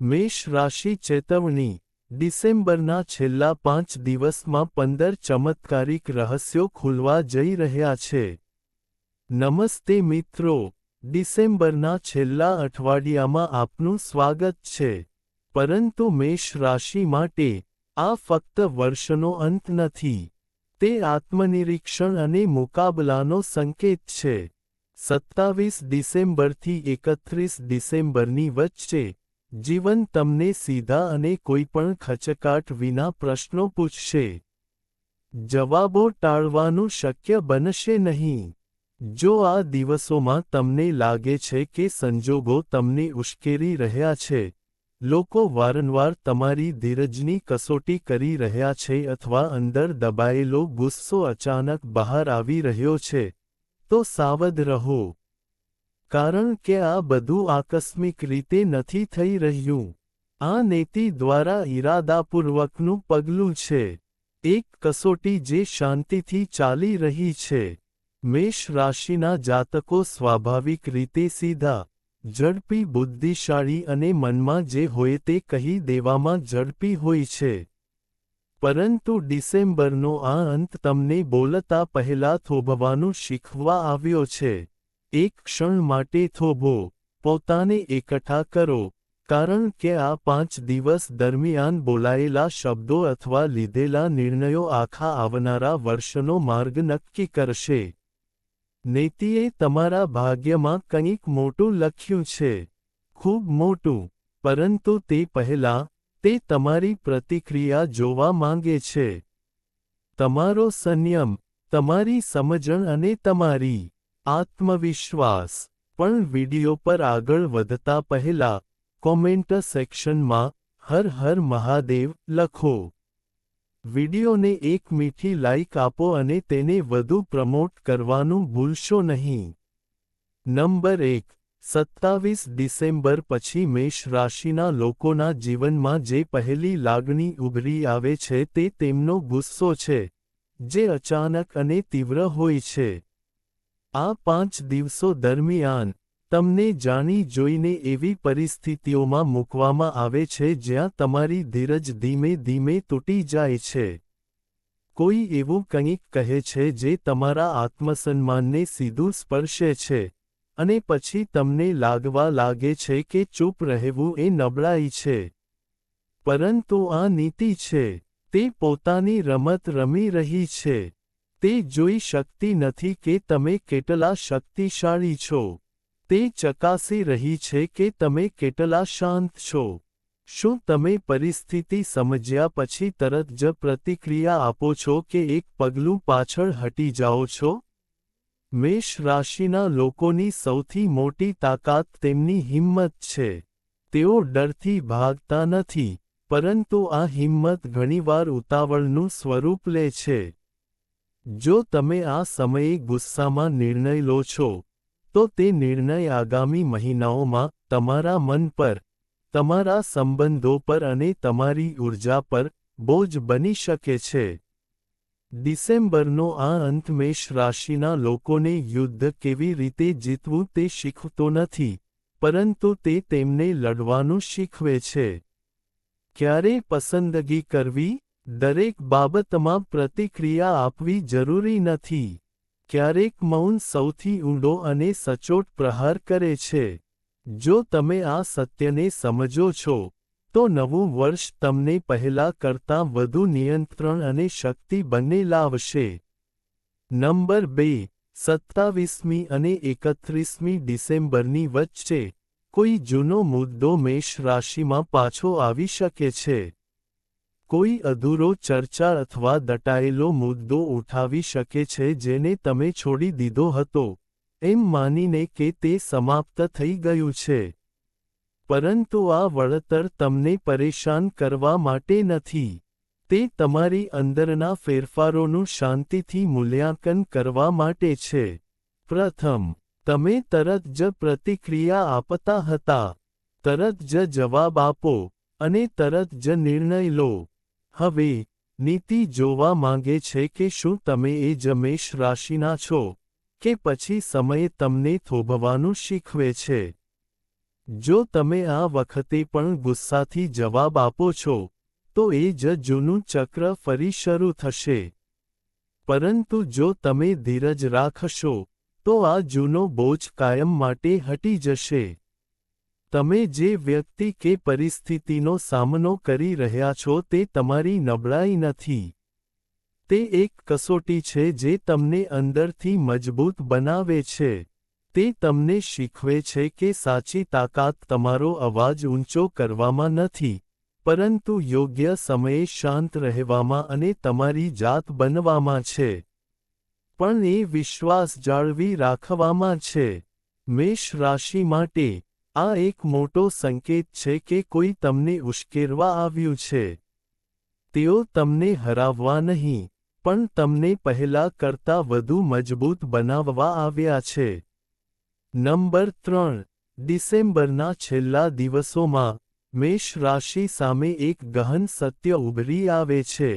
મેષ રાશિ ચેતવણી. ડિસેમ્બરના છેલ્લા પાંચ દિવસમાં પંદર ચમત્કારિક રહસ્યો ખુલવા જઈ રહ્યા છે. નમસ્તે મિત્રો, ડિસેમ્બરના છેલ્લા અઠવાડિયામાં આપનું સ્વાગત છે. પરંતુ મેષ રાશિ માટે આ ફક્ત વર્ષનો અંત નથી. તે આત્મનિરીક્ષણ અને મુકાબલાનો સંકેત છે. સત્તાવીસ ડિસેમ્બરથી એકત્રીસ ડિસેમ્બરની વચ્ચે જીવન તમને સીધા અને કોઈપણ ખચકાટ વિના પ્રશ્નો પૂછશે. જવાબો ટાળવાનું શક્ય બનશે નહીં. જો આ દિવસોમાં તમને લાગે છે કે સંજોગો તમને ઉશ્કેરી રહ્યા છે, લોકો વારંવાર તમારી ધીરજની કસોટી કરી રહ્યા છે અથવા અંદર દબાયેલો ગુસ્સો અચાનક બહાર આવી રહ્યો છે, તો સાવધ રહો. કારણ કે આ બધું આકસ્મિક રીતે નથી થઈ રહ્યું. આ નીતિ દ્વારા ઈરાદાપૂર્વકનું પગલું છે. એક કસોટી જે શાંતિથી ચાલી રહી છે. મેષ રાશિના જાતકો સ્વાભાવિક રીતે સીધા, ઝડપી, બુદ્ધિશાળી અને મનમાં જે હોય તે કહી દેવામાં ઝડપી હોય છે. પરંતુ ડિસેમ્બરનો આ અંત તમને બોલતા પહેલા થોભવાનું શીખવા આવ્યો છે. એક ક્ષણ માટે થોભો, પોતાને એકઠા કરો, કારણ કે આ પાંચ દિવસ દરમિયાન બોલાયેલા શબ્દો અથવા લીધેલા નિર્ણયો આખા આવનારા વર્ષનો માર્ગ નક્કી કરશે. નેતિએ તમારા ભાગ્યમાં કંઈક મોટું લખ્યું છે. ખૂબ મોટું, પરંતુ તે પહેલાં, તે તમારી પ્રતિક્રિયા જોવા માંગે છે. તમારો સંયમ, તમારી સમજણ અને તમારી આત્મવિશ્વાસ. પણ વિડિયો પર આગળ વધતા પહેલા, કોમેન્ટ સેક્શનમાં, હર હર મહાદેવ, લખો. વિડિયોને એક મીઠી લાઇક આપો અને તેને વધુ પ્રમોટ કરવાનું ભૂલશો નહીં. નંબર એક, સત્તાવીસ ડિસેમ્બર પછી મેષ રાશિના લોકોના જીવનમાં જે પહેલી લાગણી ઉભરી આવે છે તે તેમનો ગુસ્સો છે, જે અચાનક અને તીવ્ર હોય છે. આ પાંચ દિવસો દરમિયાન તમને જાણી જોઈને એવી પરિસ્થિતિઓમાં મૂકવામાં આવે છે જ્યાં તમારી ધીરજ ધીમે ધીમે તૂટી જાય છે. કોઈ એવું કંઈક કહે છે જે તમારા આત્મસન્માનને સીધું સ્પર્શે છે અને પછી તમને લાગવા લાગે છે કે ચૂપ રહેવું એ નબળાઈ છે. પરંતુ આ નીતિ છે, તે પોતાની રમત રમી રહી છે. તે જોઈ શકતી નથી કે તમે કેટલા શક્તિશાળી છો. તે ચકાસી રહી છે કે તમે કેટલા શાંત છો. શું તમે પરિસ્થિતિ સમજ્યા પછી તરત જ પ્રતિક્રિયા આપો છો કે એક પગલું પાછળ હટી જાઓ છો? મેષ રાશિના લોકોની સૌથી મોટી તાકાત તેમની હિંમત છે. તેઓ ડરથી ભાગતા નથી, પરંતુ આ હિંમત ઘણીવાર ઉતાવળનું સ્વરૂપ લે છે. જો તમે આ સમયે ગુસ્સામાં નિર્ણય લો છો, તો તે નિર્ણય આગામી મહિનાઓમાં તમારા મન પર, તમારા સંબંધો પર અને તમારી ઊર્જા પર બોજ બની શકે છે. ડિસેમ્બરનો આ અંત મેષ રાશિના લોકોને યુદ્ધ કેવી રીતે જીતવું તે શીખતો નથી, પરંતુ તે તેમને લડવાનું શીખવે છે. ક્યારે પસંદગી કરવી? દરેક બાબતમાં પ્રતિક્રિયા આપવી જરૂરી નથી. ક્યારેક મૌન સૌથી ઊંડો અને સચોટ પ્રહાર કરે છે. જો તમે આ સત્યને સમજો છો, તો નવું વર્ષ તમને પહેલા કરતાં વધુ નિયંત્રણ અને શક્તિ બંને લાવશે. નંબર બે, સત્તાવીસમી અને એકત્રીસમી ડિસેમ્બરની વચ્ચે કોઈ જૂનો મુદ્દો મેષ રાશિમાં પાછો આવી શકે છે. કોઈ અધૂરો ચર્ચા અથવા દટાયેલો મુદ્દો ઉઠાવી શકે છે જેને તમે છોડી દીધો હતો, એમ માનીને કે તે સમાપ્ત થઈ ગયું છે. પરંતુ આ વળતર તમને પરેશાન કરવા માટે નથી. તે તમારી અંદરના ફેરફારોનું શાંતિથી મૂલ્યાંકન કરવા માટે છે. પ્રથમ, તમે તરત જ પ્રતિક્રિયા આપતા હતા. તરત જ જવાબ આપો અને તરત જ નિર્ણય લો. હવે, નીતિ જોવા માંગે છે કે શું તમે એ જ મેષ રાશિના છો, કે પછી સમયે તમને થોભવાનું શીખવે છે? જો તમે આ વખતે પણ ગુસ્સાથી જવાબ આપો છો, તો એ જ જૂનું ચક્ર ફરી શરૂ થશે. પરંતુ જો તમે ધીરજ રાખશો, તો આ જૂનો બોજ કાયમ માટે હટી જશે. તમે જે વ્યક્તિ કે પરિસ્થિતિનો સામનો કરી રહ્યા છો તે તમારી નબળાઈ નથી. તે એક કસોટી છે જે તમને અંદરથી મજબૂત બનાવે છે. તે તમને શીખવે છે કે સાચી તાકાત તમારો અવાજ ઊંચો કરવામાં નથી, પરંતુ યોગ્ય સમયે શાંત રહેવામાં અને તમારી જાત બનવામાં છે. પણ એ વિશ્વાસ જાળવી રાખવામાં છે. મેષ રાશિ માટે આ એક મોટો સંકેત છે કે કોઈ તમને ઉશ્કેરવા આવ્યું છે. તેઓ તમને હરાવવા નહીં, પણ તમને પહેલા કરતા વધુ મજબૂત બનાવવા આવ્યા છે. નંબર ત્રણ, ડિસેમ્બરના છેલ્લા દિવસોમાં, મેષ રાશિ સામે એક ગહન સત્ય ઉભરી આવે છે.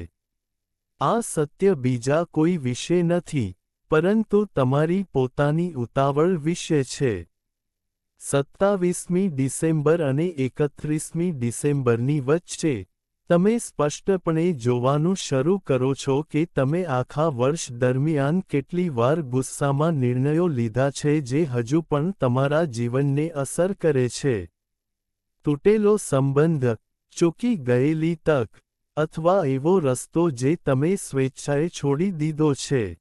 આ સત્ય બીજા કોઈ વિશે નથી, પરંતુ તમારી પોતાની ઉતાવળ વિશે છે. સત્તાવીસમી ડિસેમ્બર અને એકત્રીસમી ડિસેમ્બરની વચ્ચે, તમે સ્પષ્ટપણે જોવાનું શરૂ કરો છો કે તમે આખા વર્ષ દરમિયાન કેટલી વાર ગુસ્સામાં નિર્ણયો લીધા છે જે હજુ પણ તમારા જીવનને અસર કરે છે. તૂટેલો સંબંધ, ચૂકી ગયેલી તક, અથવા એવો રસ્તો જે તમે સ્વેચ્છાએ છોડી દીધો છે.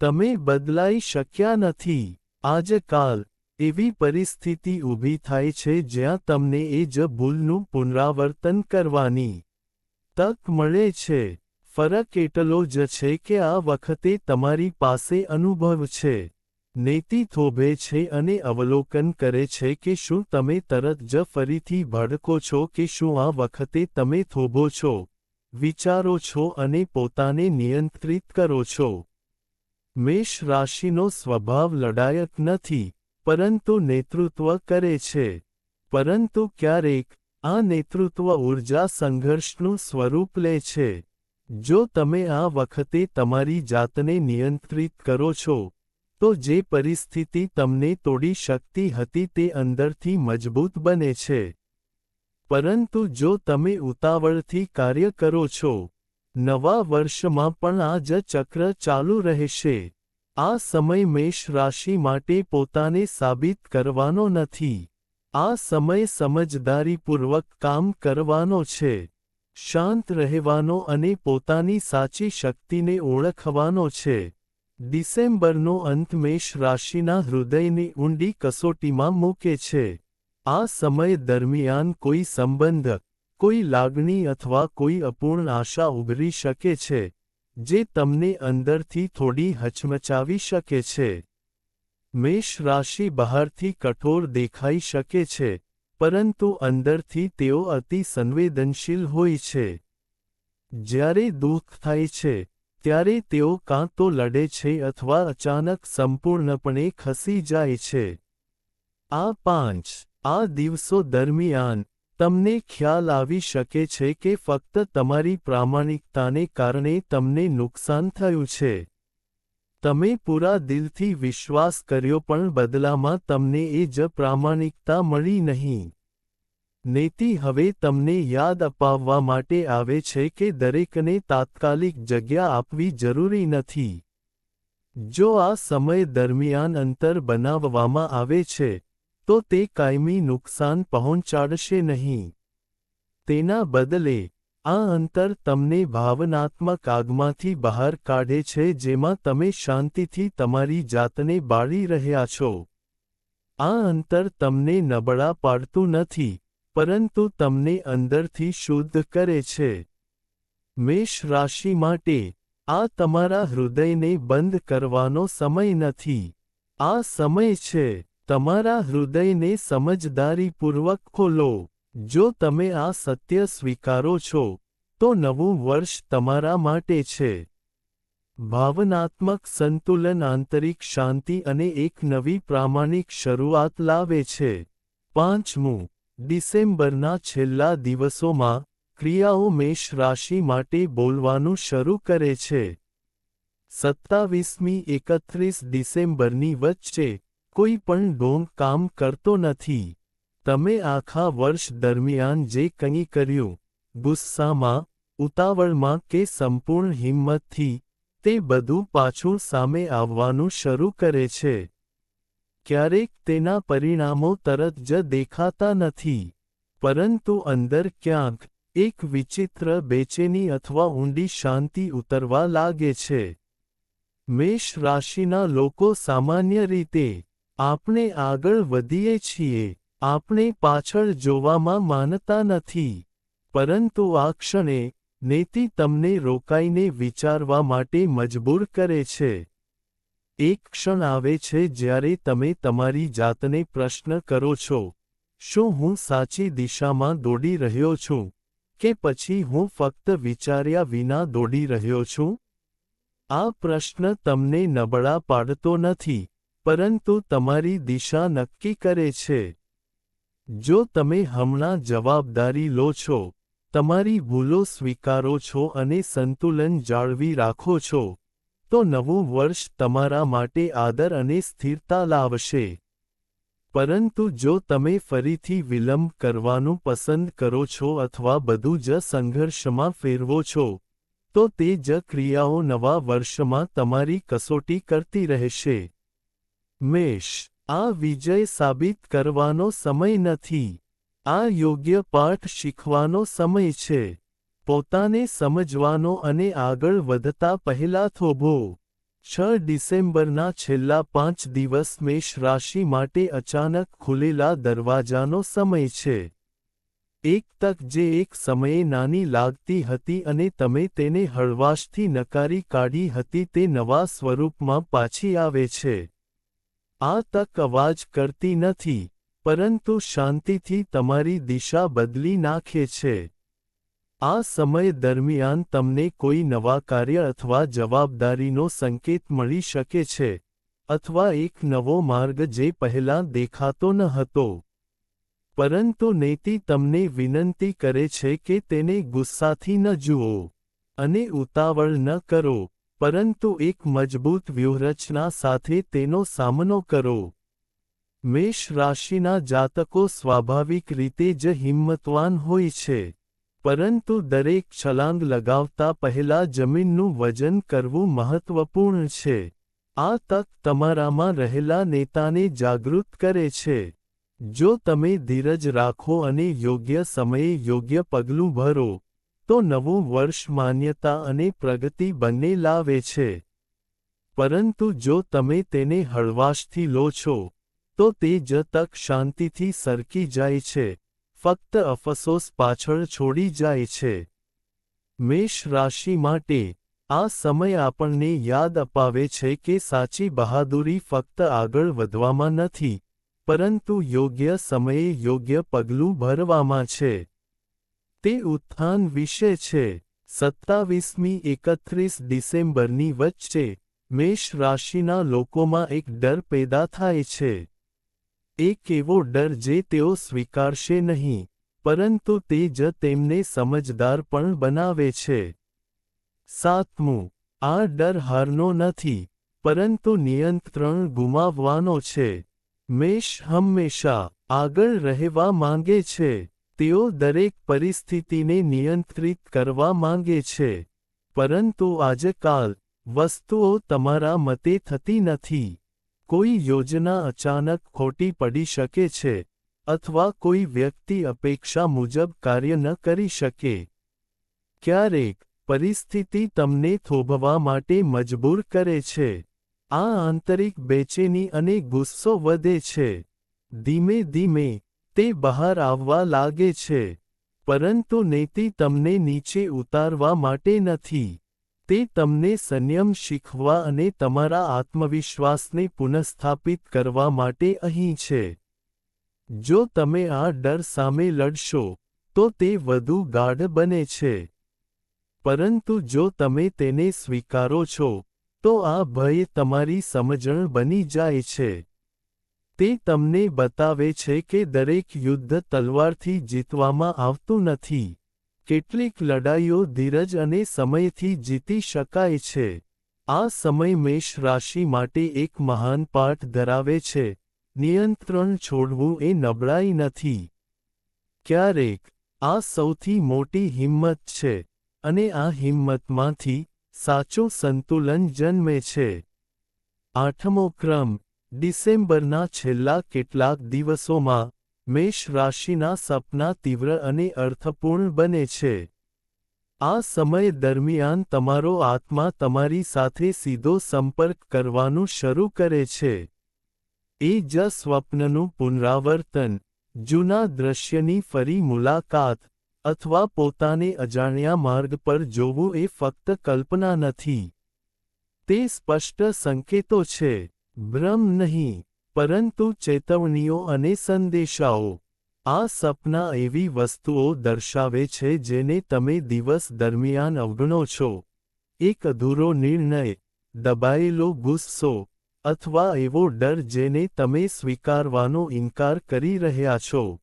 તમે બદલાઈ શક્યા નથી. આજકાલ એવી પરિસ્થિતિ ઊભી થાય છે જ્યાં તમને એ જ ભૂલનું પુનરાવર્તન કરવાની તક મળે છે. ફરક એટલો જ છે કે આ વખતે તમારી પાસે અનુભવ છે. નેતિ થોભે છે અને અવલોકન કરે છે કે શું તમે તરત જ ફરીથી ભડકો છો કે શું આ વખતે તમે થોભો છો, વિચારો છો અને પોતાને નિયંત્રિત કરો છો. મેષ રાશિનો સ્વભાવ લડાયક નથી. પરંતુ નેતૃત્વ કરે છે. પરંતુ ક્યારેક આ નેતૃત્વ ઊર્જા સંઘર્ષનું સ્વરૂપ લે છે. જો તમે આ વખતે તમારી જાતને નિયંત્રિત કરો છો, તો જે પરિસ્થિતિ તમને તોડી શકતી હતી તે અંદરથી મજબૂત બને છે. પરંતુ જો તમે ઉતાવળથી કાર્ય કરો છો, નવા વર્ષમાં પણ આ જ ચક્ર ચાલુ રહેશે. આ સમય મેષ રાશિ માટે પોતાને સાબિત કરવાનો નથી. આ સમય સમજદારીપૂર્વક કામ કરવાનો છે. શાંત રહેવાનો અને પોતાની સાચી શક્તિને ઓળખવાનો છે. ડિસેમ્બરનો અંત મેષ રાશિના હૃદયની ઊંડી કસોટીમાં મૂકે છે. આ સમય દરમિયાન કોઈ સંબંધ, કોઈ લાગણી અથવા કોઈ અપૂર્ણ આશા ઉભરી શકે છે. જે તમને અંદરથી થોડી હચમચાવી શકે છે. મેષ રાશિ બહારથી કઠોર દેખાઈ શકે છે, પરંતુ અંદરથી તેઓ અતિ સંવેદનશીલ હોય છે. જ્યારે દુઃખ થાય છે, ત્યારે તેઓ કાં તો લડે છે અથવા અચાનક સંપૂર્ણપણે ખસી જાય છે. આ પાંચ, આ દિવસો દરમિયાન તમને ખ્યાલ આવી શકે છે કે ફક્ત તમારી પ્રામાણિકતાને કારણે તમને નુકસાન થયું છે. તમે પૂરા દિલથી વિશ્વાસ કર્યો પણ બદલામાં તમને એ જ પ્રામાણિકતા મળી નહીં. નેતિ હવે તમને યાદ અપાવવા માટે આવે છે કે દરેકને તાત્કાલિક જગ્યા આપવી જરૂરી નથી. જો આ સમય દરમિયાન અંતર બનાવવામાં આવે છે તો તે કાયમી નુકસાન પહોંચાડશે નહીં. તેના બદલે, આ અંતર તમને ભાવનાત્મક આગમાંથી બહાર કાઢે છે જેમાં તમે શાંતિથી તમારી જાતને બાળી રહ્યા છો. આ અંતર તમને નબળા પાડતું નથી, પરંતુ તમને અંદરથી શુદ્ધ કરે છે. મેષ રાશિ માટે, આ તમારા હૃદયને બંધ કરવાનો સમય નથી. આ સમય છે. તમારા હૃદયને સમજદારીપૂર્વક ખોલો. જો તમે આ સત્ય સ્વીકારો છો, તો નવું વર્ષ તમારા માટે છે. ભાવનાત્મક સંતુલન આંતરિક શાંતિ અને એક નવી પ્રામાણિક શરૂઆત લાવે છે. પાંચમું, ડિસેમ્બરના છેલ્લા દિવસોમાં ક્રિયાઓ મેષ રાશિ માટે બોલવાનું શરૂ કરે છે. સત્તાવીસમી એકત્રીસ ડિસેમ્બરની વચ્ચે કોઈ પણ ડોંગ કામ કરતો નથી. તમે આખા વર્ષ દરમિયાન જે કંઈ કર્યું, ગુસ્સામાં, ઉતાવળમાં કે સંપૂર્ણ હિંમતથી, તે બધું પાછું સામે આવવાનું શરૂ કરે છે. ક્યારેક તેના પરિણામો તરત જ દેખાતા નથી. પરંતુ અંદર ક્યાંક એક વિચિત્ર બેચેની અથવા ઊંડી શાંતિ ઉતરવા લાગે છે. મેષ રાશિના લોકો સામાન્ય રીતે આપણે આગળ વધીએ છીએ. આપણે પાછળ જોવામાં માનતા નથી. પરંતુ આ ક્ષણે, નેતિ તમને રોકાઈને વિચારવા માટે મજબૂર કરે છે. એક ક્ષણ આવે છે જ્યારે તમે તમારી જાતને પ્રશ્ન કરો છો. શું હું સાચી દિશામાં દોડી રહ્યો છું? કે પછી હું ફક્ત વિચાર્યા વિના દોડી રહ્યો છું? આ પ્રશ્ન તમને નબળા પાડતો નથી. પરંતુ તમારી દિશા નક્કી કરે છે. જો તમે હમણાં જવાબદારી લો છો, તમારી ભૂલો સ્વીકારો છો અને સંતુલન જાળવી રાખો છો, તો નવું વર્ષ તમારા માટે આદર અને સ્થિરતા લાવશે. પરંતુ જો તમે ફરીથી વિલંબ કરવાનું પસંદ કરો છો અથવા બધું જ સંઘર્ષમાં ફેરવો છો, તો તે જ ક્રિયાઓ નવા વર્ષમાં તમારી કસોટી કરતી રહેશે. મેષ, આ વિજય સાબિત કરવાનો સમય નથી. આ યોગ્ય પાઠ શીખવાનો સમય છે. પોતાને સમજવાનો અને આગળ વધતા પહેલા થોભો. છ ડિસેમ્બરના છેલ્લા પાંચ દિવસ મેષ રાશિ માટે અચાનક ખુલેલા દરવાજાનો સમય છે. એક તક જે એક સમયે નાની લાગતી હતી અને તમે તેને હળવાશથી નકારી કાઢી હતી તે નવા સ્વરૂપમાં પાછી આવે છે. આ તક અવાજ કરતી નથી, પરંતુ શાંતિથી તમારી દિશા બદલી નાખે છે. આ સમય દરમિયાન તમને કોઈ નવા કાર્ય અથવા જવાબદારીનો સંકેત મળી શકે છે, અથવા એક નવો માર્ગ જે પહેલાં દેખાતો ન હતો. પરંતુ નેતિ તમને વિનંતી કરે છે કે તેને ગુસ્સાથી ન જુઓ અને ઉતાવળ ન કરો. પરંતુ એક મજબૂત વ્યૂહરચના સાથે તેનો સામનો કરો. મેષ રાશિના જાતકો સ્વાભાવિક રીતે જ હિંમતવાન હોય છે, પરંતુ દરેક છલાંગ લગાવતા પહેલા જમીનનું વજન કરવું મહત્વપૂર્ણ છે. આ તક તમારામાં રહેલા નેતાને જાગૃત કરે છે. જો તમે ધીરજ રાખો અને યોગ્ય સમયે યોગ્ય પગલું ભરો તો નવું વર્ષ માન્યતા અને પ્રગતિ બંને લાવે છે. પરંતુ જો તમે તેને હળવાશથી લો છો, તો તે જ તક શાંતિથી સરકી જાય છે, ફક્ત અફસોસ પાછળ છોડી જાય છે. મેષ રાશિ માટે આ સમય આપણને યાદ અપાવે છે કે સાચી બહાદુરી ફક્ત આગળ વધવામાં નથી, પરંતુ યોગ્ય સમયે યોગ્ય પગલું ભરવામાં છે. તે ઉત્થાન વિશે છે. સત્તાવીસમી એકત્રીસ ડિસેમ્બરની વચ્ચે મેષ રાશિના લોકોમાં એક ડર પેદા થાય છે. એક એવો ડર જે તેઓ સ્વીકારશે નહીં, પરંતુ તે જ તેમને સમજદાર પણ બનાવે છે. સાતમું, આ ડર હારનો નથી, પરંતુ નિયંત્રણ ગુમાવવાનો છે. મેષ હંમેશા આગળ રહેવા માંગે છે. તેઓ દરેક પરિસ્થિતિને નિયંત્રિત કરવા માંગે છે, પરંતુ આજકાલ વસ્તુઓ તમારા મતે થતી નથી. કોઈ યોજના અચાનક ખોટી પડી શકે છે, અથવા કોઈ વ્યક્તિ અપેક્ષા મુજબ કાર્ય ન કરી શકે. ક્યારેક પરિસ્થિતિ તમને થોભવા માટે મજબૂર કરે છે. આ આંતરિક બેચેની અને ગુસ્સો વધે છે. ધીમે ધીમે તે બહાર આવવા લાગે છે, પરંતુ નેતિ તમને નીચે ઉતારવા માટે નથી. તે તમને સંયમ શીખવા અને તમારા આત્મવિશ્વાસને પુનઃસ્થાપિત કરવા માટે અહીં છે. જો તમે આ ડર સામે લડશો, તો તે વધુ ગાઢ બને છે. પરંતુ જો તમે તેને સ્વીકારો છો, તો આ ભય તમારી સમજણ બની જાય છે. તે તમને બતાવે છે કે દરેક યુદ્ધ તલવારથી જીતવામાં આવતું નથી. કેટલીક લડાઈઓ ધીરજ અને સમયથી જીતી શકાય છે. આ સમય મેષ રાશિ માટે એક મહાન પાઠ ધરાવે છે. નિયંત્રણ છોડવું એ નબળાઈ નથી. ક્યારેક, આ સૌથી મોટી હિંમત છે અને આ હિંમતમાંથી સાચું સંતુલન જન્મે છે. આઠમો ક્રમ ડિસેમ્બરના છેલ્લા કેટલાક દિવસોમાં મેષ રાશિના સપના તીવ્ર અને અર્થપૂર્ણ બને છે. આ સમય દરમિયાન તમારો આત્મા તમારી સાથે સીધો સંપર્ક કરવાનું શરૂ કરે છે. એ જ સ્વપ્નનું પુનરાવર્તન, જૂના દ્રશ્યની ફરી મુલાકાત અથવા પોતાને અજાણ્યા માર્ગ પર જોવું એ ફક્ત કલ્પના નથી. તે સ્પષ્ટ સંકેતો છે. ભ્રમ નહીં, પરંતુ ચેતવણીઓ અને સંદેશાઓ. આ સપના એવી વસ્તુઓ દર્શાવે છે જેને તમે દિવસ દરમિયાન અવગણો છો. એક અધૂરો નિર્ણય, દબાયેલો ગુસ્સો, અથવા એવો ડર જેને તમે સ્વીકારવાનો ઇનકાર કરી રહ્યા છો.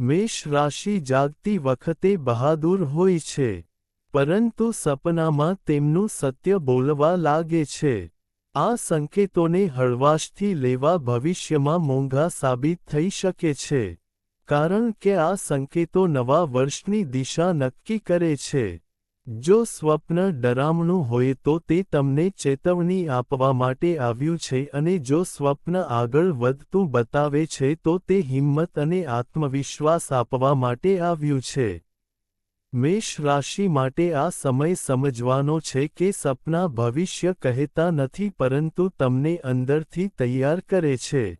મેષ રાશિ જાગતી વખતે બહાદુર હોય છે, પરંતુ સપનામાં તેમનું સત્ય બોલવા લાગે છે. આ સંકેતોને હળવાશથી લેવા ભવિષ્યમાં મોંઘા સાબિત થઈ શકે છે. કારણ કે આ સંકેતો નવા વર્ષની દિશા નક્કી કરે છે. જો સ્વપ્ન ડરામણું હોય તો તે તમને ચેતવણી આપવા માટે આવ્યું છે અને જો સ્વપ્ન આગળ વધતું બતાવે છે તો તે હિંમત અને આત્મવિશ્વાસ આપવા માટે આવ્યું છે. મેષ રાશિ માટે આ સમય સમજવાનો છે કે સપના ભવિષ્ય કહેતા નથી પરંતુ તમને અંદરથી તૈયાર કરે છે.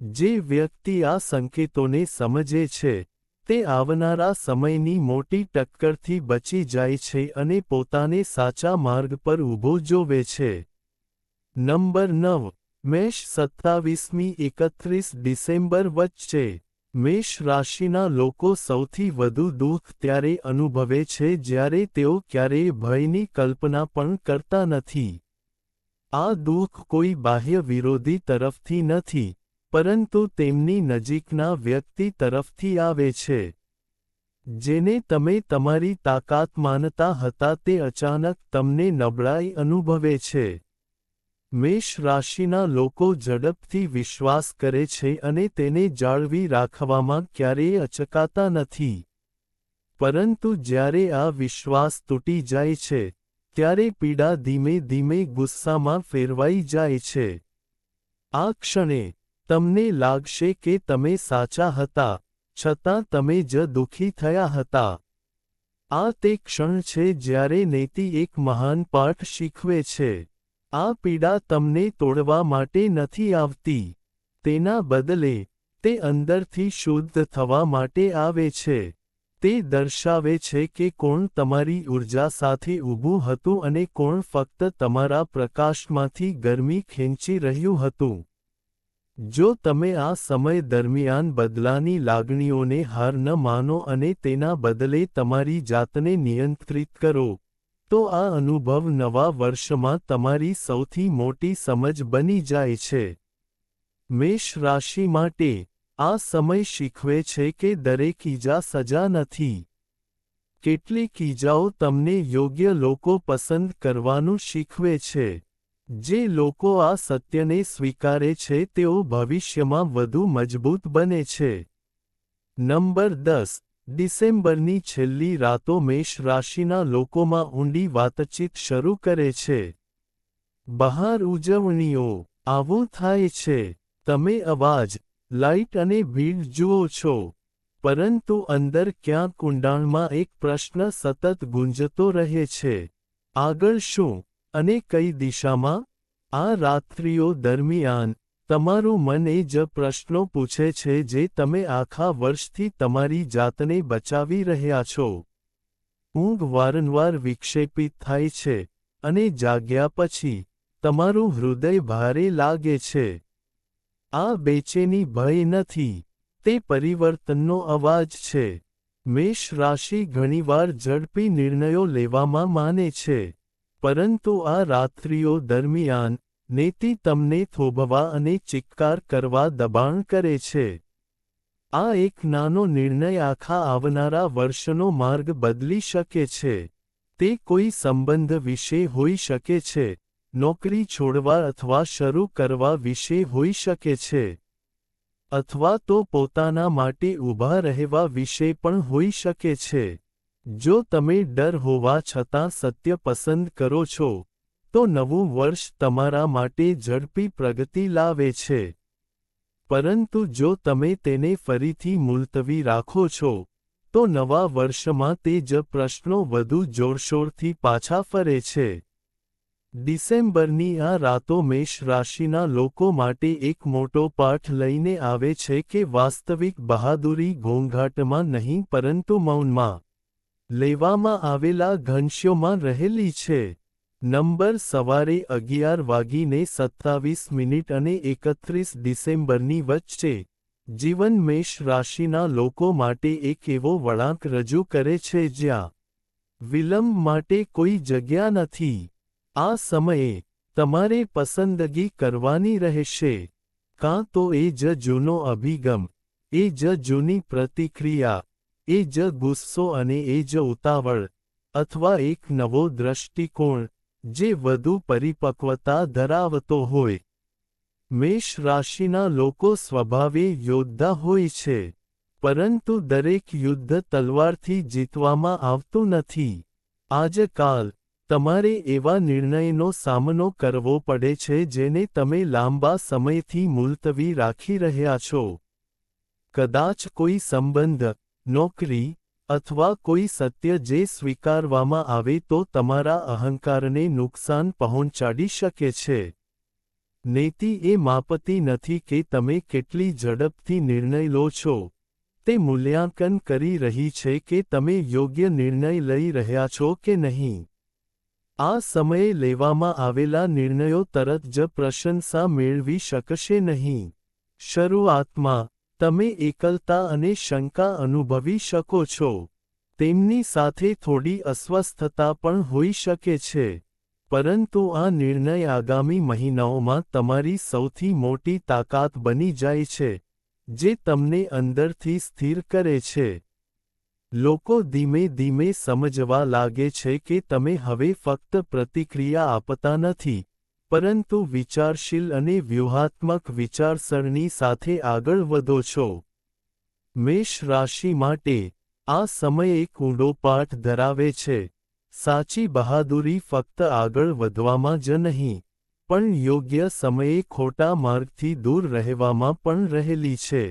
જે વ્યક્તિ આ સંકેતોને સમજે છે, તે આવનારા સમયની મોટી ટક્કરથી બચી જાય છે અને પોતાને સાચા માર્ગ પર ઊભો જોવે છે. નંબર નવ, મેષ સત્તાવીસમી એકત્રીસ ડિસેમ્બર વચ્ચે મેષ રાશિના લોકો સૌથી વધુ દુઃખ ત્યારે અનુભવે છે જ્યારે તેઓ ક્યારેય ભયની કલ્પના પણ કરતા નથી. આ દુઃખ કોઈ બાહ્ય વિરોધી તરફથી નથી, પરંતુ તેમની નજીકના વ્યક્તિ તરફથી આવે છે. જેને તમે તમારી તાકાત માનતા હતા તે અચાનક તમને નબળાઈ અનુભવે છે. મેષ રાશિના લોકો ઝડપથી વિશ્વાસ કરે છે અને તેને જાળવી રાખવામાં ક્યારેય અચકાતા નથી. પરંતુ જ્યારે આ વિશ્વાસ તૂટી જાય છે, ત્યારે પીડા ધીમે ધીમે ગુસ્સામાં ફેરવાઈ જાય છે. આ ક્ષણે તમને લાગશે કે તમે સાચા હતા, છતાં તમે જ દુઃખી થયા હતા. આ તે ક્ષણ છે જ્યારે નેતિ એક મહાન પાઠ શીખવે છે. આ પીડા તમને તોડવા માટે નથી આવતી. તેના બદલે, તે અંદરથી શુદ્ધ થવા માટે આવે છે. તે દર્શાવે છે કે કોણ તમારી ઊર્જા સાથે ઊભું હતું અને કોણ ફક્ત તમારા પ્રકાશમાંથી ગરમી ખેંચી રહ્યું હતું. જો તમે આ સમય દરમિયાન બદલાની લાગણીઓને હાર ન માનો અને તેના બદલે તમારી જાતને નિયંત્રિત કરો તો આ અનુભવ નવા વર્ષમાં તમારી સૌથી મોટી સમજ બની જાય છે. મેષ રાશિ માટે આ સમય શીખવે છે કે દરેક ઈજા સજા નથી. કેટલીક ઈજાઓ તમને યોગ્ય લોકો પસંદ કરવાનું શીખવે છે. જે લોકો આ સત્યને સ્વીકારે છે તેઓ ભવિષ્યમાં વધુ મજબૂત બને છે. નંબર દસ. ડિસેમ્બરની છેલ્લી રાતો મેષ રાશિના લોકોમાં ઊંડી વાતચીત શરૂ કરે છે. બહાર ઉજવણીઓ, આવું થાય છે. તમે અવાજ, લાઇટ અને ભીડ જુઓ છો. પરંતુ અંદર ક્યાંક ઊંડાણમાં એક પ્રશ્ન સતત ગુંજતો રહે છે. આગળ શું અને કઈ દિશામાં? આ રાત્રિઓ દરમિયાન તમારું મન એ જ પ્રશ્નો પૂછે છે જે તમે આખા વર્ષથી તમારી જાતને બચાવી રહ્યા છો. ઊંઘ વારંવાર વિક્ષેપિત થાય છે અને જાગ્યા પછી તમારું હૃદય ભારે લાગે છે. આ બેચેની ભય નથી, તે પરિવર્તનનો અવાજ છે. મેષ રાશિ ઘણીવાર ઝડપી નિર્ણયો લેવામાં માને છે, પરંતુ આ રાત્રિઓ દરમિયાન નેતિ તમને થોભવા અને ચિક્કાર કરવા દબાણ કરે છે. આ એક નાનો નિર્ણય આખા આવનારા વર્ષનો માર્ગ બદલી શકે છે. તે કોઈ સંબંધ વિશે હોઈ શકે છે. નોકરી છોડવા અથવા શરૂ કરવા વિશે હોઈ શકે છે. અથવા તો પોતાના માટે ઊભા રહેવા વિશે પણ હોઈ શકે છે. જો તમે ડર હોવા છતાં સત્ય પસંદ કરો છો તો નવું વર્ષ તમારા માટે ઝડપી પ્રગતિ લાવે છે. પરંતુ જો તમે તેને ફરીથી મુલતવી રાખો છો, તો નવા વર્ષમાં તે જ પ્રશ્નો વધુ જોરશોરથી પાછા ફરે છે. ડિસેમ્બરની આ રાતો મેષ રાશિના લોકો માટે એક મોટો પાઠ લઈને આવે છે કે વાસ્તવિક બહાદુરી ઘોંઘાટમાં નહીં પરંતુ મૌનમાં લેવામાં આવેલા ઘનશ્યોમાં રહેલી છે. નંબર સવારે અગિયાર વાગીને સત્તાવીસ મિનિટ અને એકત્રીસ ડિસેમ્બરની વચ્ચે, જીવન મેષ રાશિના લોકો માટે એક એવો વળાંક રજૂ કરે છે જ્યાં, વિલંબ માટે કોઈ જગ્યા નથી, આ સમયે તમારે પસંદગી કરવાની રહેશે, કાં તો એ જ જૂનો અભિગમ, એ જ જૂની પ્રતિક્રિયા, એ જ ગુસ્સો અને એ જ ઉતાવળ, અથવા એક નવો દ્રષ્ટિકોણ જે વધુ પરિપક્વતા ધરાવતો હોય. મેષ રાશિના લોકો સ્વભાવે યોદ્ધા હોય છે, પરંતુ દરેક યુદ્ધ તલવારથી જીતવામાં આવતું નથી. આજકાલ તમારે એવા નિર્ણયનો સામનો કરવો પડે છે જેને તમે લાંબા સમયથી મુલતવી રાખી રહ્યા છો. કદાચ કોઈ સંબંધ, નોકરી અથવા કોઈ સત્ય જે સ્વીકારવામાં આવે તો તમારા અહંકારને નુકસાન પહોંચાડી શકે છે. નેતિ એ માપતી નથી કે તમે કેટલી ઝડપથી નિર્ણય લો છો. તે મૂલ્યાંકન કરી રહી છે કે તમે યોગ્ય નિર્ણય લઈ રહ્યા છો કે નહીં. આ સમયે લેવામાં આવેલા નિર્ણયો તરત જ પ્રશંસા મેળવી શકશે નહીં. શરૂઆતમાં તમે એકલતા અને શંકા અનુભવી શકો છો. તેમની સાથે થોડી અસ્વસ્થતા પણ હોઈ શકે છે. પરંતુ આ નિર્ણય આગામી મહિનાઓમાં તમારી સૌથી મોટી તાકાત બની જાય છે, જે તમને અંદરથી સ્થિર કરે છે. લોકો ધીમે ધીમે સમજવા લાગે છે કે તમે હવે ફક્ત પ્રતિક્રિયા આપતા નથી પરંતુ વિચારશીલ અને વ્યૂહાત્મક વિચારસરણી સાથે આગળ વધો છો. મેષ રાશિ માટે આ સમય એક ઊંડો પાઠ ધરાવે છે. સાચી બહાદુરી ફક્ત આગળ વધવામાં જ નહીં, પણ યોગ્ય સમયે ખોટા માર્ગથી દૂર રહેવામાં પણ રહેલી છે.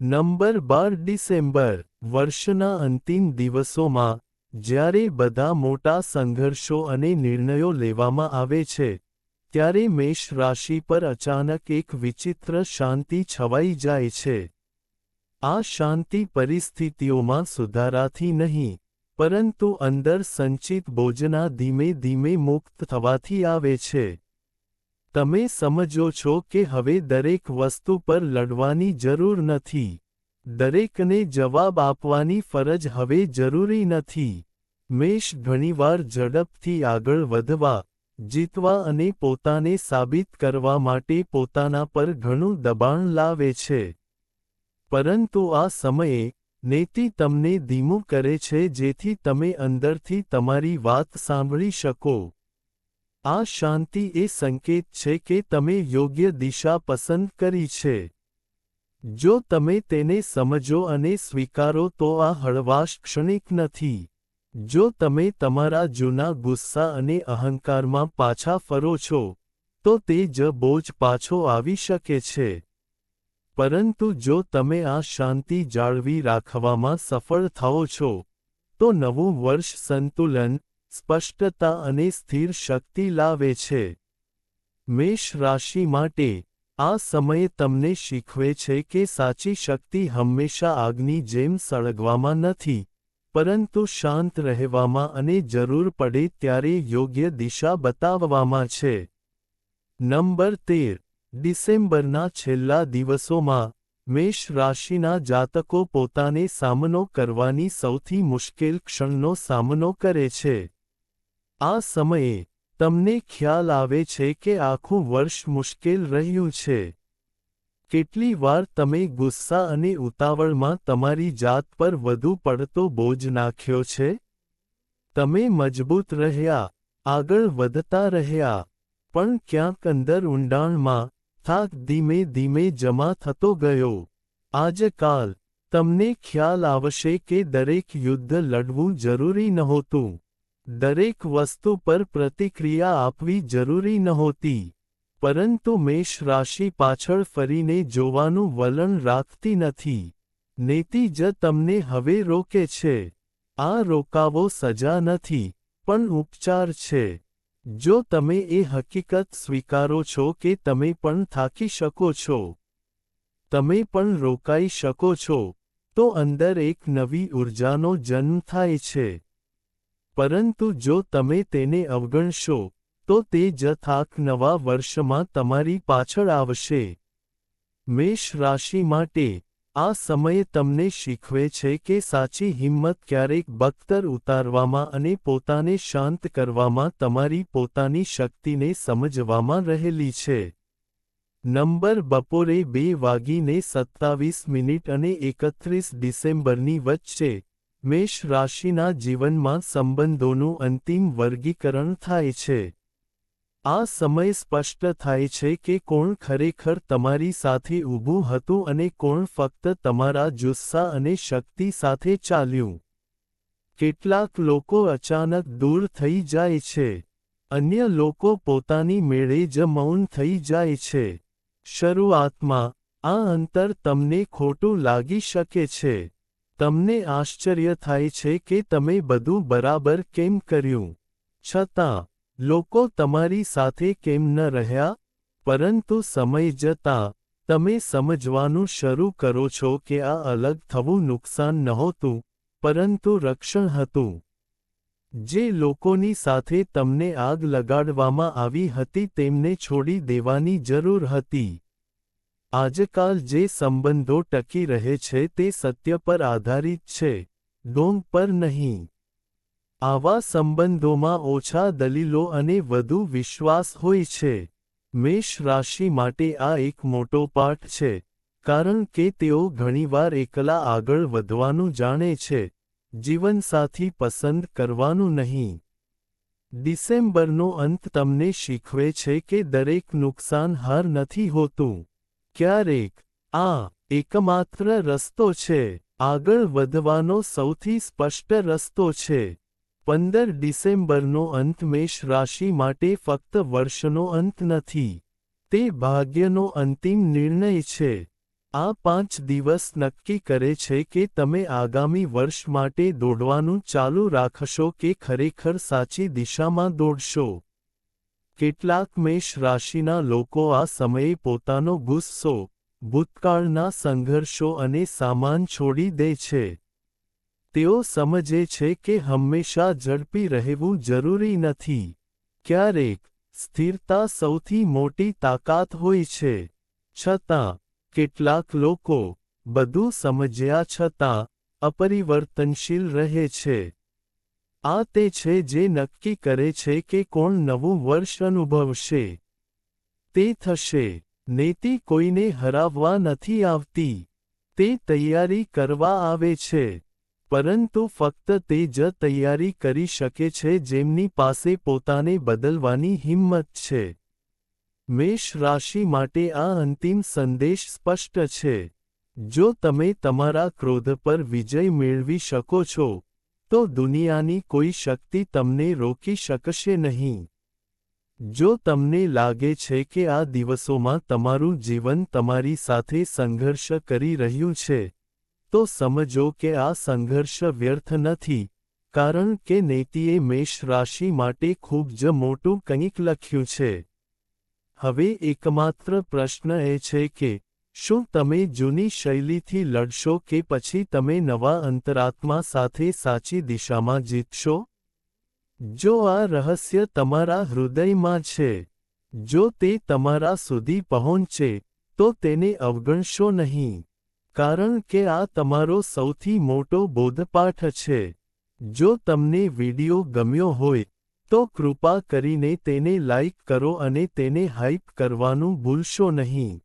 નંબર બાર ડિસેમ્બર, વર્ષના અંતિમ દિવસોમાં, જ્યારે બધા મોટા સંઘર્ષો અને નિર્ણયો લેવામાં આવે છે ત્યારે મેષ રાશિ પર અચાનક એક વિચિત્ર શાંતિ છવાઈ જાય છે. આ શાંતિ પરિસ્થિતિઓમાં સુધારાથી નહીં, પરંતુ અંદર સંચિત બોજના ધીમે ધીમે મુક્ત થવાથી આવે છે. તમે સમજો છો કે હવે દરેક વસ્તુ પર લડવાની જરૂર નથી. દરેકને જવાબ આપવાની ફરજ હવે જરૂરી નથી. મેષ ઘણીવાર ઝડપથી આગળ વધવા જીતવા અને પોતાને સાબિત કરવા માટે પોતાના પર ઘણું દબાણ લાવે છે. પરંતુ આ સમયે, નેતિ તમને ધીમું કરે છે જેથી તમે અંદરથી તમારી વાત સાંભળી શકો. આ શાંતિ એ સંકેત છે કે તમે યોગ્ય દિશા પસંદ કરી છે. જો તમે તેને સમજો અને સ્વીકારો તો આ હળવાશ ક્ષણિક નથી. જો તમે તમારા જૂના ગુસ્સા અને અહંકારમાં પાછા ફરો છો, તો તે જ બોજ પાછો આવી શકે છે. પરંતુ જો તમે આ શાંતિ જાળવી રાખવામાં સફળ થાઓ છો, તો નવું વર્ષ સંતુલન, સ્પષ્ટતા અને સ્થિર શક્તિ લાવે છે. મેષ રાશિ માટે આ સમયે તમને શીખવે છે કે સાચી શક્તિ હંમેશા આગની જેમ સળગવામાં નથી. પરંતુ શાંત રહેવામાં અને જરૂર પડે ત્યારે યોગ્ય દિશા બતાવવામાં છે. નંબર તેર. ડિસેમ્બરના છેલ્લા દિવસોમાં, મેષ રાશિના જાતકો પોતાને સામનો કરવાની સૌથી મુશ્કેલ ક્ષણનો સામનો કરે છે. આ સમયે, તમને ખ્યાલ આવે છે કે આખું વર્ષ મુશ્કેલ રહ્યું છે. કેટલી વાર તમે ગુસ્સા અને ઉતાવળમાં તમારી જાત પર વધુ પડતો બોજ નાખ્યો છે? તમે મજબૂત રહ્યા, આગળ વધતા રહ્યા, પણ ક્યાંક અંદર ઊંડાણમાં થાક ધીમે ધીમે જમા થતો ગયો. આજકાલ તમને ખ્યાલ આવશે કે દરેક યુદ્ધ લડવું જરૂરી નહોતું. દરેક વસ્તુ પર પ્રતિક્રિયા આપવી જરૂરી નહોતી. પરંતુ મેષ રાશિ પાછળ ફરીને જોવાનું વલણ રાખતી નથી. નેતિ જ તમને હવે રોકે છે. આ રોકાવો સજા નથી, પણ ઉપચાર છે. જો તમે એ હકીકત સ્વીકારો છો કે તમે પણ થાકી શકો છો. તમે પણ રોકાઈ શકો છો, તો અંદર એક નવી ઊર્જાનો જન્મ થાય છે. પરંતુ જો તમે તેને અવગણશો તો તે જ નવા વર્ષમાં તમારી પાછળ આવશે. મેષ રાશિ માટે આ સમયે તમને શીખવે છે કે સાચી હિંમત ક્યારેક બખ્તર ઉતારવામાં અને પોતાને શાંત કરવામાં તમારી પોતાની શક્તિને સમજવામાં રહેલી છે. નંબર બપોરે બે વાગીને સત્તાવીસ મિનિટ અને એકત્રીસ ડિસેમ્બરની વચ્ચે મેષ રાશિના જીવનમાં સંબંધોનું અંતિમ વર્ગીકરણ થાય છે. આ સમય સ્પષ્ટ થાય છે કે કોણ ખરેખર તમારી સાથે ઊભું હતું અને કોણ ફક્ત તમારા જુસ્સા અને શક્તિ સાથે ચાલ્યું. કેટલાક લોકો અચાનક દૂર થઈ જાય છે. અન્ય લોકો પોતાની મેળે જ મૌન થઈ જાય છે. શરૂઆતમાં, આ અંતર તમને ખોટું લાગી શકે છે. તમને આશ્ચર્ય થાય છે કે તમે બધું બરાબર કેમ કર્યું. છતાં લોકો તમારી સાથે કેમ ન રહ્યા? પરંતુ સમય જતાં, તમે સમજવાનું શરૂ કરો છો કે આ અલગ થવું નુકસાન નહોતું, પરંતુ રક્ષણ હતું. જે લોકોની સાથે તમને આગ લગાડવામાં આવી હતી તેમને છોડી દેવાની જરૂર હતી. આજકાલ જે સંબંધો ટકી રહે છે તે સત્ય પર આધારિત છે. ડોંગ પર નહીં. આવા સંબંધોમાં ઓછા દલીલો અને વધુ વિશ્વાસ હોય છે. મેષ રાશિ માટે આ એક મોટો પાઠ છે, કારણ કે તેઓ ઘણીવાર એકલા આગળ વધવાનું જાણે છે, જીવનસાથી પસંદ કરવાનું નહીં. ડિસેમ્બરનો અંત તમને શીખવે છે કે દરેક નુકસાન હાર નથી હોતું. ક્યારેક, આ એકમાત્ર રસ્તો છે, આગળ વધવાનો સૌથી સ્પષ્ટ રસ્તો છે. પંદર ડિસેમ્બરનો અંત મેષ રાશિ માટે ફક્ત વર્ષનો અંત નથી, તે ભાગ્યનો અંતિમ નિર્ણય છે. આ પાંચ દિવસ નક્કી કરે છે કે તમે આગામી વર્ષ માટે દોડવાનું ચાલુ રાખશો કે ખરેખર સાચી દિશામાં દોડશો. કેટલાક મેષ રાશિના લોકો આ સમયે પોતાનો ગુસ્સો, ભૂતકાળના સંઘર્ષો અને સામાન છોડી દે છે. તેઓ સમજે છે કે હંમેશા ઝડપી રહેવું જરૂરી નથી. ક્યારેક, સ્થિરતા સૌથી મોટી તાકાત હોય છે. છતાં, કેટલાક લોકો બધું સમજ્યા છતાં અપરિવર્તનશીલ રહે છે. આ તે છે જે નક્કી કરે છે કે કોણ નવું વર્ષ અનુભવશે. તે થશે. નેતિ કોઈને હરાવવા નથી આવતી. તે તૈયારી કરવા આવે છે. પરંતુ ફક્ત તે જ તૈયારી કરી શકે છે જેમની પાસે પોતાને બદલવાની હિંમત છે. મેષ રાશિ માટે આ અંતિમ સંદેશ સ્પષ્ટ છે. જો તમે તમારા ક્રોધ પર વિજય મેળવી શકો છો, તો દુનિયાની કોઈ શક્તિ તમને રોકી શકશે નહીં. જો તમને લાગે છે કે આ દિવસોમાં તમારું જીવન તમારી સાથે સંઘર્ષ કરી રહ્યું છે તો સમજો કે આ સંઘર્ષ વ્યર્થ નથી, કારણ કે નેતિએ મેષ રાશિ માટે ખૂબ જ મોટું કંઈક લખ્યું છે. હવે એકમાત્ર પ્રશ્ન એ છે કે, શું તમે જૂની શૈલીથી લડશો કે પછી તમે નવા અંતરાત્મા સાથે સાચી દિશામાં જીતશો? જો આ રહસ્ય તમારા હૃદયમાં છે, જો તે તમારા સુધી પહોંચે, તો તેને અવગણશો નહીં. કારણ કે આ તમારો સૌથી મોટો બોધપાઠ છે. જો તમને વિડિયો ગમ્યો હોય, તો કૃપા કરીને તેને લાઇક કરો અને તેને હાઇપ કરવાનું ભૂલશો નહીં.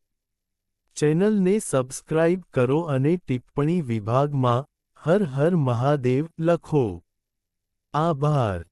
ચેનલને સબસ્ક્રાઇબ કરો અને ટિપ્પણી વિભાગમાં હર હર મહાદેવ લખો. આભાર.